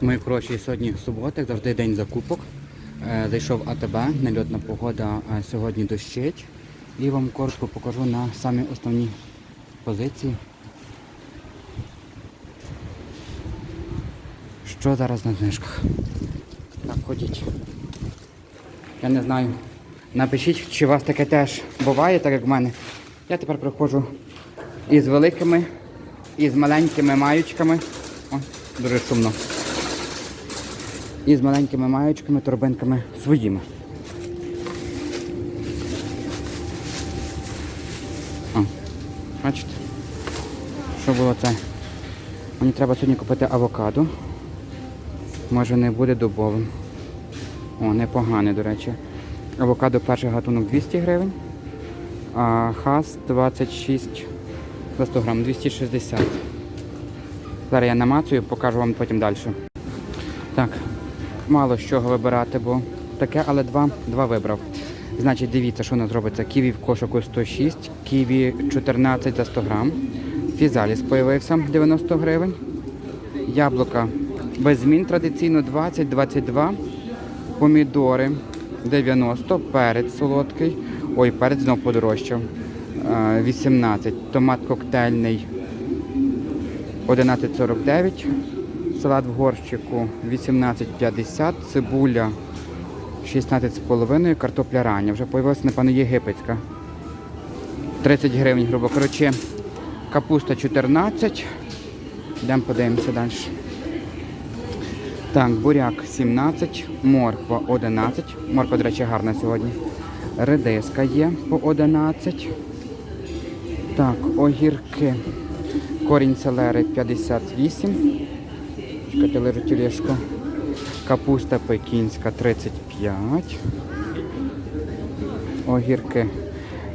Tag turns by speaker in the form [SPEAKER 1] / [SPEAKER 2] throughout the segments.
[SPEAKER 1] Мої хороші сьогодні субота, завжди день закупок. Е, Зайшов АТБ, нельотна погода сьогодні дощить. І вам коротко покажу на самі основні позиції. Що зараз на знижках? Так, ходіть. Я не знаю. Напишіть, чи у вас таке теж буває, так як в мене. Я тепер приходжу із великими, і з маленькими маючками. О, дуже шумно. І з маленькими маючками, торбинками своїми. О, бачите? Що було це? Мені треба сьогодні купити авокадо. Може не буде дубовим. О, непогане, до речі. Авокадо перший гатунок 200 гривень, а хас 26 за 100 грам, 260. Зараз я намацую, покажу вам потім далі. Так, мало з чого вибирати, бо таке, але два, два вибрав. Значить, дивіться, що у нас робиться. Ківі в кошику 106, ківі 14 за 100 грам. Фізаліс появився 90 гривень. Яблука без змін традиційно 20-22. Помідори 90, перець солодкий. Ой, перець знов подорожчав. Е, 18. Томат коктейльний 11,49. Салат в горщику 18,50. Цибуля 16,5. Картопля рання. Вже появилася, напевно, єгипетська. 30 гривень, грубо коротше. Капуста 14. Йдемо подивимося далі. Так, буряк 17, морква 11. Морква, до речі, гарна сьогодні. Редиска є по 11. Так, огірки. Корінь селери 58. Чекайте, лежу. Капуста пекінська 35. Огірки.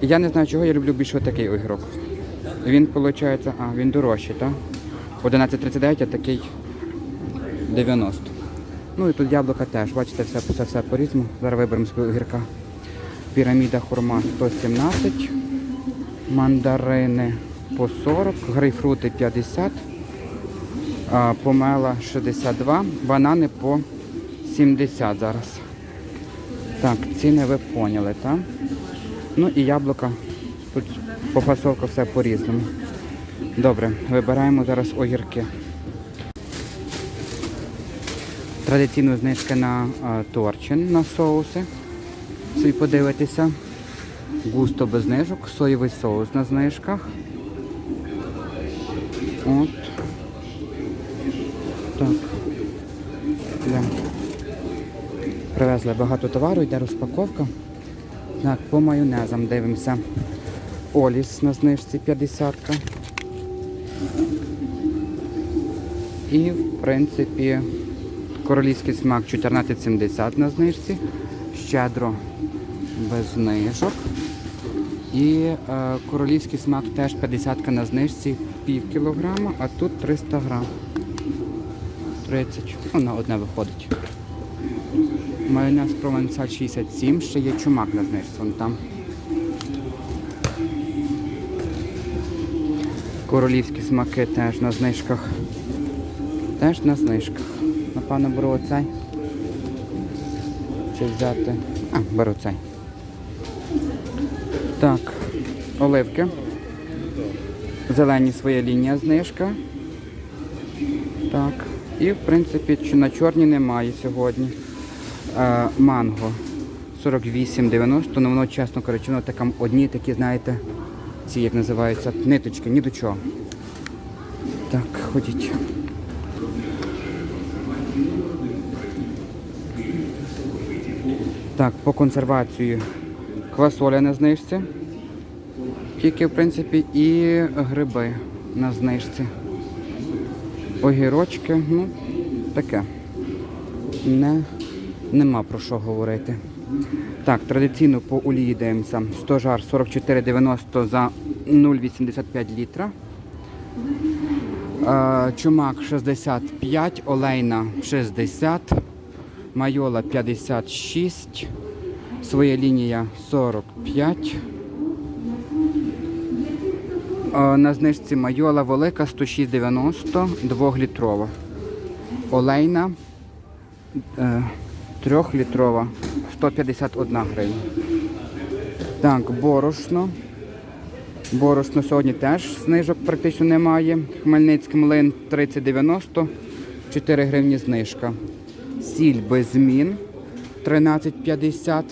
[SPEAKER 1] Я не знаю, чого я люблю більше такий огірок. Він, виходить, а, він дорожчий, так? 11,39, а такий 90. Ну і тут яблука теж, бачите, все, все, все по-різному. Зараз виберемо собі огірка. Піраміда хурма 117, мандарини по 40, грейпфрути 50, а, помела 62, банани по 70 зараз. Так, ціни ви поняли, так? Ну і яблука. Тут по фасовку все по-різному. Добре, вибираємо зараз огірки. Традиційно знижки на торчин на соуси. Собі подивитися. Густо без знижок, соєвий соус на знижках. От. Так. Для. Привезли багато товару, йде розпаковка. Так, по майонезам дивимося. Оліс на знижці 50. І, в принципі, королівський смак 14,70 на знижці. Щедро без знижок. І е, королівський смак теж 50 на знижці, пів кілограма, а тут 300 грам. 30. Ну, на одне виходить. Майонез провансаль 67, ще є чумак на знижці. Вон там. Королівські смаки теж на знижках. Теж на знижках. Напевно, беру оцей. Чи взяти. А, беру цей. Так, оливки. Зелені своя лінія знижка. Так. І в принципі на чорні немає сьогодні. Е, манго 48,90, ну воно, чесно кажучи, воно таке одні такі, знаєте, ці як називаються, ниточки, ні до чого. Так, ходіть. Так, по консервації квасоля на знижці. Тільки, в принципі, і гриби на знижці. Огірочки, ну, таке. Не, нема про що говорити. Так, традиційно по олії дивимося. 100 44,90 за 0,85 літра. Е, Чумак 65, олейна 60, майола 56, своя лінія 45. Е, На знижці майола велика 106,90, 2-літрова. Олейна е, трьохлітрова 151 гривня. Так, борошно. Борошно сьогодні теж знижок практично немає. Хмельницький млин 30,90, 4 гривні знижка. Сіль без змін 13,50.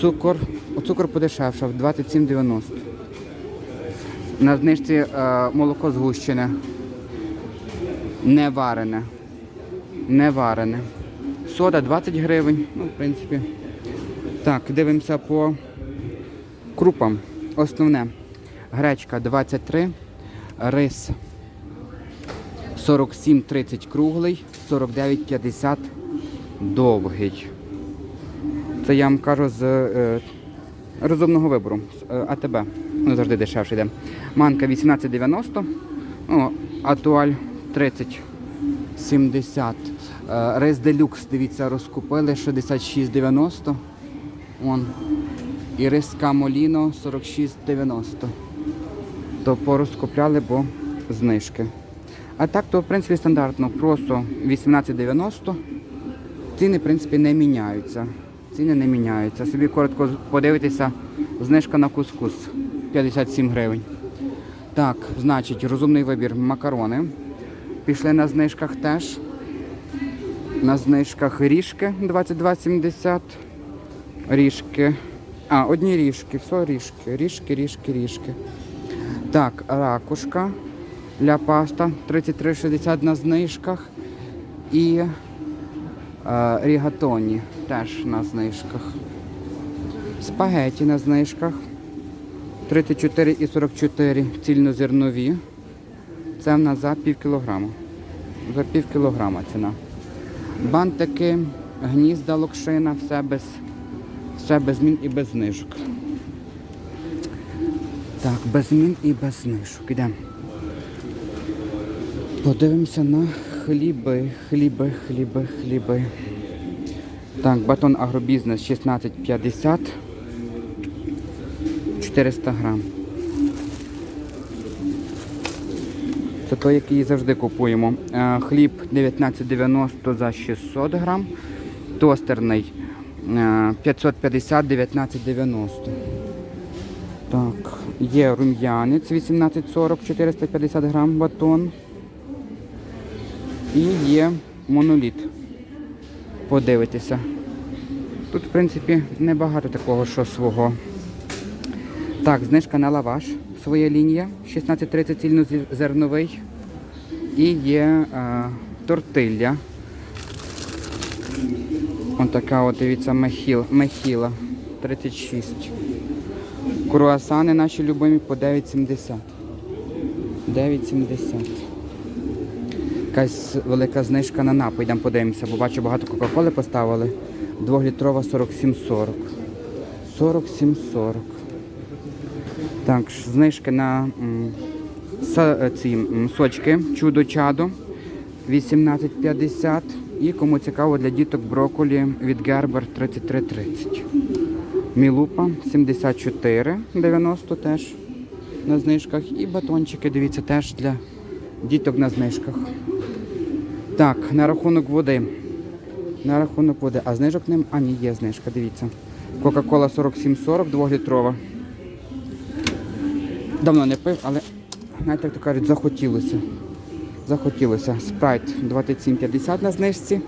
[SPEAKER 1] Цукор. Цукор подешевшав 27,90. На знижці е, молоко згущене. Не варене. Не варене. Сода 20 гривень. Ну, в принципі. Так, дивимося по крупам. Основне. Гречка 23, рис 47,30 круглий, 49,50 довгий. Це я вам кажу з е, розумного вибору. З е, АТБ. Ну, завжди дешевше йде. Манка 18,90. О, атуаль 30,70. Е, рис делюкс, дивіться, розкупили 66,90. Вон. І рис камоліно 46,90. То порозкупляли, бо знижки. А так, то в принципі стандартно. Просто 18,90. Ціни, в принципі, не міняються. Ціни не міняються. Собі коротко подивитися, знижка на кускус 57 гривень. Так, значить, розумний вибір макарони. Пішли на знижках теж. На знижках ріжки 22,70. Ріжки. А, одні ріжки, все ріжки. Ріжки, ріжки, ріжки. Так, ракушка. Ля паста 33,60 на знижках. І е, рігатоні теж на знижках. Спагеті на знижках. 34,44 цільнозернові. Це в нас за пів кілограма. За пів кілограма ціна. Бантики, гнізда локшина, все без, все без змін і без знижок. Так, без змін і без знижок. Ідемо. Подивимося на хліби, хліби, хліби, хліби. Так, батон агробізнес 16,50. 400 грам. Це той, який завжди купуємо. Е, Хліб 19,90 за 600 грам. Тостерний е, 550 19,90. Так, є рум'янець 18,40 450 грам батон. І є моноліт. Подивитися. Тут, в принципі, небагато такого, що свого. Так, знижка на лаваш, своя лінія, 16,30 цільнозерновий. І є е, тортилля. Ось така от, дивіться, мехіл, мехіла 36. Круасани наші любимі по 9,70. 9,70. Якась велика знижка на напій, йдемо подивимося, бо бачу багато Кока-Коли поставили. Двохлітрова 47,40. 47,40. Так, знижки на е, ці сочки чудо-чадо 18,50. І кому цікаво для діток брокколі від Гербер 33,30. Мілупа 74,90 теж на знижках. І батончики, дивіться, теж для діток на знижках. Так, на рахунок води. На рахунок води. А знижок ним? А ні, є знижка, дивіться. Кока-кола 47,40, 2-літрова. Давно не пив, але, знаєте, як то кажуть, захотілося. Захотілося. Спрайт 27,50 на знижці.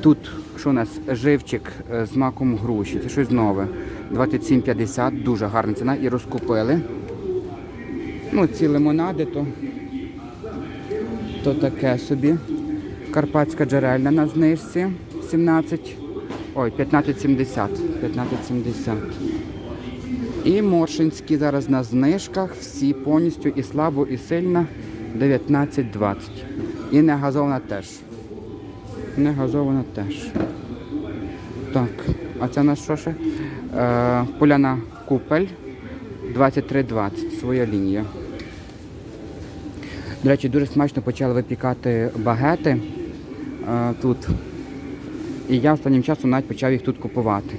[SPEAKER 1] Тут, що у нас, живчик е, з маком груші. Це щось нове. 27,50, дуже гарна ціна. І розкупили. Ну, ці лимонади, то, то таке собі. Карпатська джерельна на знижці 17. Ой, 15,70. 15,70. І моршинські зараз на знижках, всі повністю і слабо, і сильно 19,20. І не газована теж. Не газована теж. Так, а це на що ще? Е, поляна купель 23,20, своя лінія. До речі, дуже смачно почали випікати багети е, тут. І я останнім часом навіть почав їх тут купувати.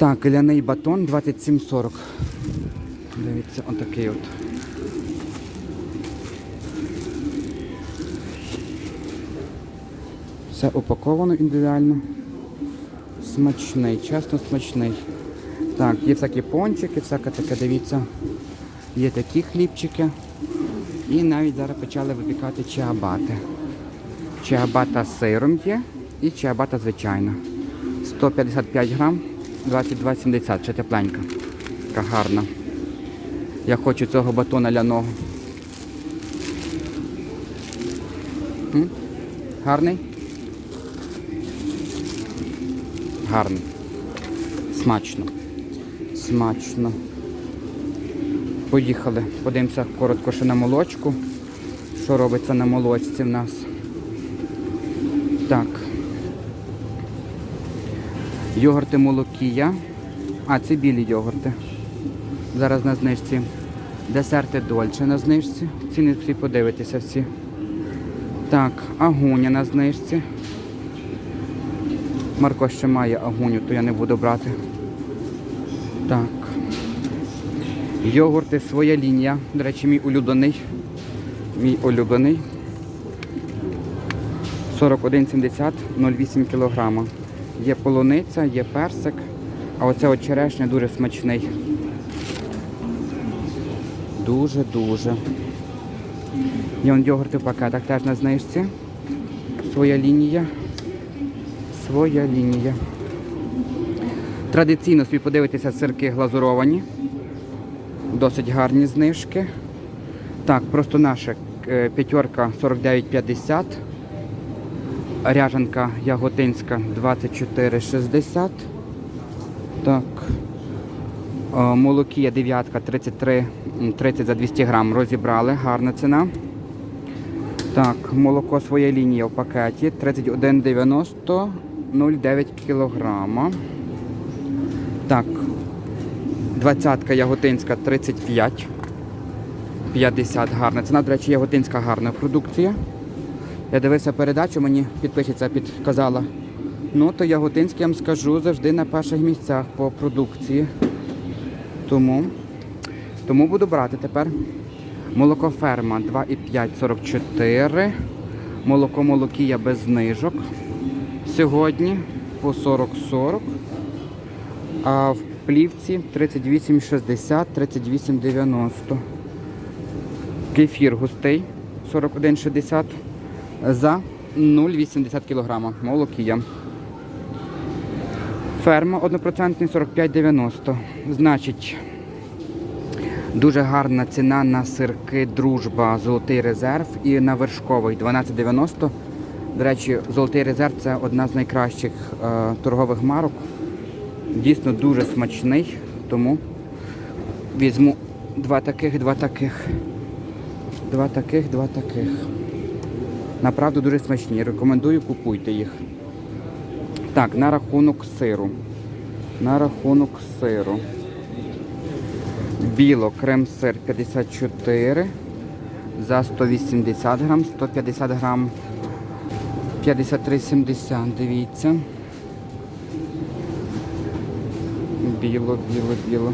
[SPEAKER 1] Так, ляний батон 27,40. Дивіться, отакий от. Все упаковано індивідуально. Смачний, чесно смачний. Так, є всякі пончики, всяке таке, дивіться. Є такі хлібчики. І навіть зараз почали випікати чиабати. Чиабата з сиром є і чиабата звичайна. 155 грам. 22,70, ще тепленька. Така гарна. Я хочу цього батона ляного. М? Гарний? Гарний. Смачно. Смачно. Поїхали. Подивимося коротко ще на молочку. Що робиться на молочці в нас. Так. Йогурти молокія. А, це білі йогурти. Зараз на знижці. Десерти дольче на знижці. Ціни всі подивитися всі. Так, агуня на знижці. Марко ще має агуню, то я не буду брати. Так. Йогурти своя лінія. До речі, мій улюблений. Мій улюблений. 41,70, 0,8 кг. Є полуниця, є персик. А оце от черешня дуже смачний. Дуже-дуже. Є он йогурти в пакетах теж на знижці. Своя лінія. Своя лінія. Традиційно собі подивитися сирки глазуровані. Досить гарні знижки. Так, просто наша е, п'ятерка 49,50. Ряжанка яготинська 24,60. Так. Е, Молокія дев'ятка 33, 30 за 200 грам. Розібрали. Гарна ціна. Так, молоко своя лінія в пакеті 31,90 0,9 кілограма. Так, двадцятка яготинська 35. 50 гарна ціна. До речі, яготинська гарна продукція. Я дивився передачу, мені підписчиця підказала. Ну, то я вам скажу, завжди на перших місцях по продукції. Тому, тому буду брати тепер. Молоко ферма 2,544. Молоко молокія без знижок. Сьогодні по 40-40. А в плівці 38,60, 38,90. Кефір густий 41,60 за 0,80 кг. Молокія. Ферма 1% 45,90. Значить, дуже гарна ціна на сирки Дружба, Золотий резерв і на вершковий 12,90. До речі, Золотий резерв це одна з найкращих е, торгових марок. Дійсно дуже смачний, тому візьму два таких, два таких. Два таких, два таких. Направду дуже смачні. Рекомендую, купуйте їх. Так, на рахунок сиру. На рахунок сиру. Біло, крем-сир 54 за 180 грам, 150 грам 53,70, дивіться. Біло, біло, біло.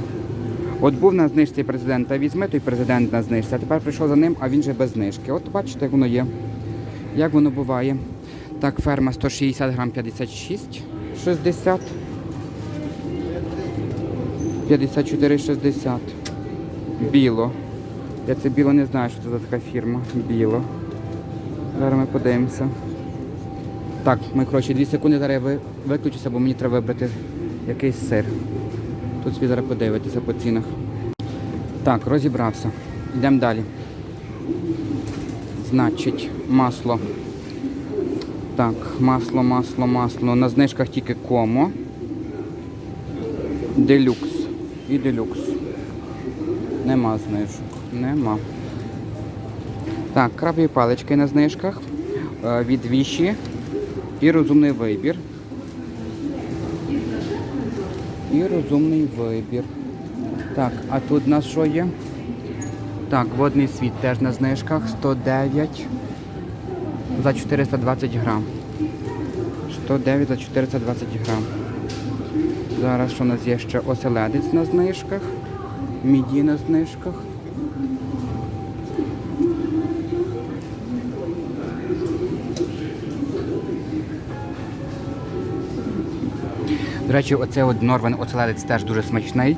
[SPEAKER 1] От був на знижці президента, візьми той президент на знижці, а тепер прийшов за ним, а він же без знижки. От бачите, як воно є. Як воно буває. Так, ферма 160 грам 56, 60. 54,60. Біло. Я це біло не знаю, що це за така фірма. Біло. Зараз ми подивимося. Так, ми коротше 2 секунди зараз я виключуся, бо мені треба вибрати якийсь сир. Тут собі зараз подивитися по цінах. Так, розібрався. Йдемо далі. Значить, масло. Так, масло, масло, масло. На знижках тільки комо. Делюкс. І делюкс. Нема знижок. Нема. Так, крабові палички на знижках. Е, Від віші. І розумний вибір. І розумний вибір. Так, а тут у нас що є? Так, водний світ теж на знижках 109 за 420 грам. 109 за 420 грам. Зараз що у нас є ще оселедець на знижках, міді на знижках. До речі, оцей от Норвен оцеледець теж дуже смачний.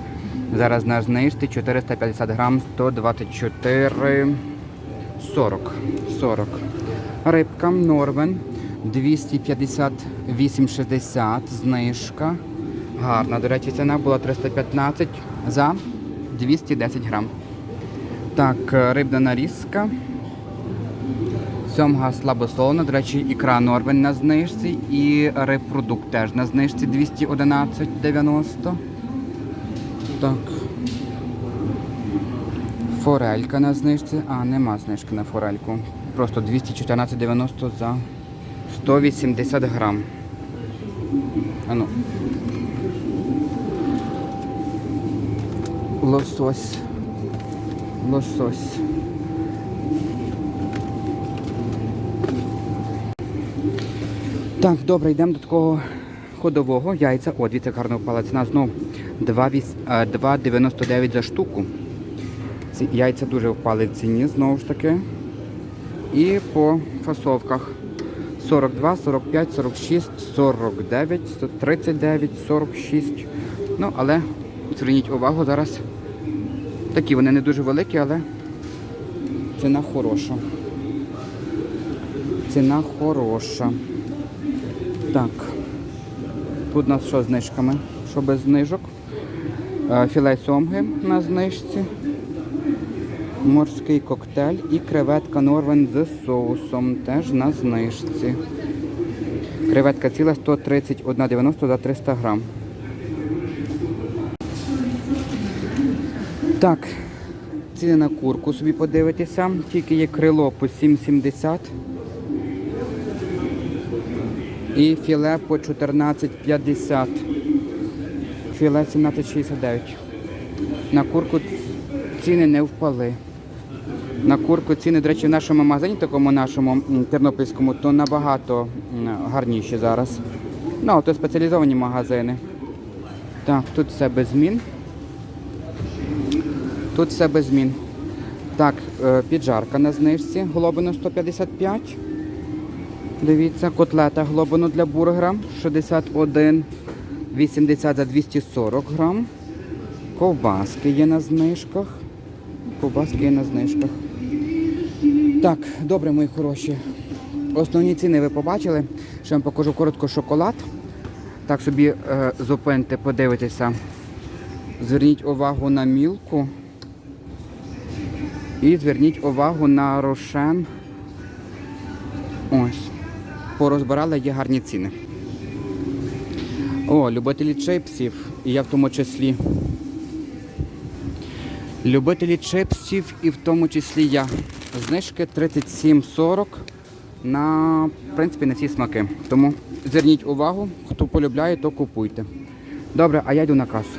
[SPEAKER 1] Зараз на знижці 450 грам 124 40. 40. Рибка Норвен 258,60 знижка. Гарна. До речі, ціна була 315 за 210 грам. Так, е, рибна нарізка. Сьомга слабосолона, до речі, ікра Норвен на знижці і репродукт теж на знижці 211,90. Так. Форелька на знижці. А, нема знижки на форельку. Просто 214,90 за 180 грам. Ану. Лосось. Лосось. Так, добре, йдемо до такого ходового яйця. О, дивіться, гарно впала ціна знов 2,віс- е, 2,99 за штуку. Ці яйця дуже впали в ціні, знову ж таки. І по фасовках 42, 45, 46, 49, 39, 46. Ну, але зверніть увагу, зараз такі вони не дуже великі, але ціна хороша. Ціна хороша. Так. Тут у нас що з знижками? Що без знижок? Е, Філе сьомги на знижці. Морський коктейль і креветка Норвен з соусом теж на знижці. Креветка ціла 131,90 за 300 грам. Так, ціни на курку собі подивитися. Тільки є крило по 7,70 і філе по 14,50. Філе 17,69. На курку ціни не впали. На курку ціни, до речі, в нашому магазині, такому нашому тернопільському, то набагато гарніші зараз. Ну, то спеціалізовані магазини. Так, тут все без змін. Тут все без змін. Так, е, піджарка на знижці, глобину 155. Дивіться, котлета глобину для бургера 61,80 за 240 грам. Ковбаски є на знижках. Ковбаски є на знижках. Так, добре, мої хороші. Основні ціни ви побачили. Ще вам покажу коротко шоколад. Так собі е, зупиньте, подивитися. Зверніть увагу на мілку. І зверніть увагу на рошен. Ось. Порозбирали, є гарні ціни. О, любителі чипсів, і я в тому числі. Любителі чипсів і в тому числі я. Знижки 37,40 на, в принципі, на всі смаки. Тому зверніть увагу, хто полюбляє, то купуйте. Добре, а я йду на касу.